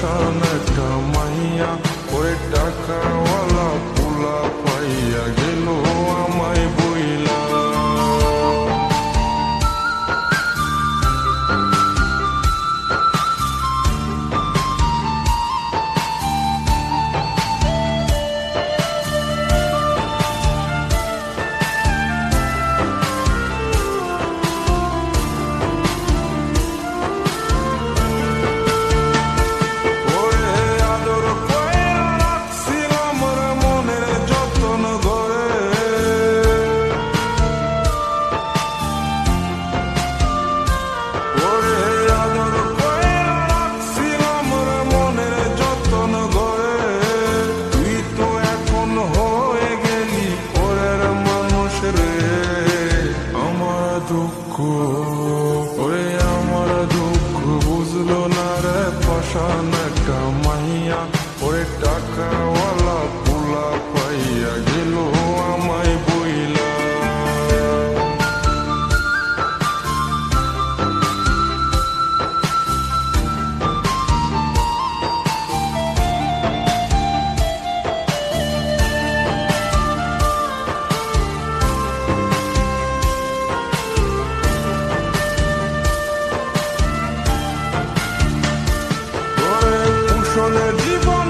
traumatized. keep on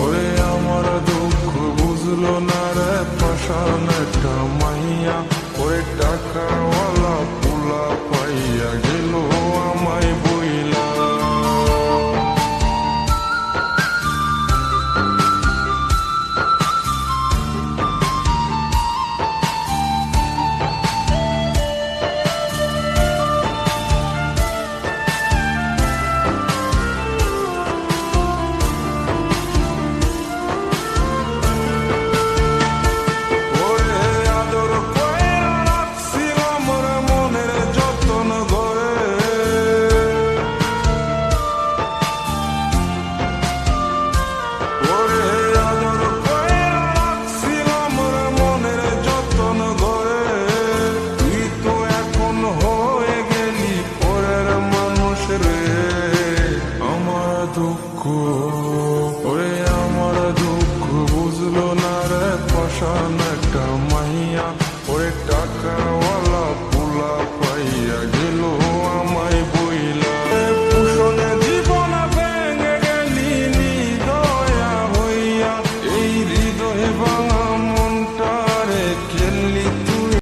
ওরে আমার দুঃখ বুঝলো না রে পাশান একটা মাইয়া ওরে টাকা দুঃখ ওরে আমার দুঃখ বুঝলো না রে পাশান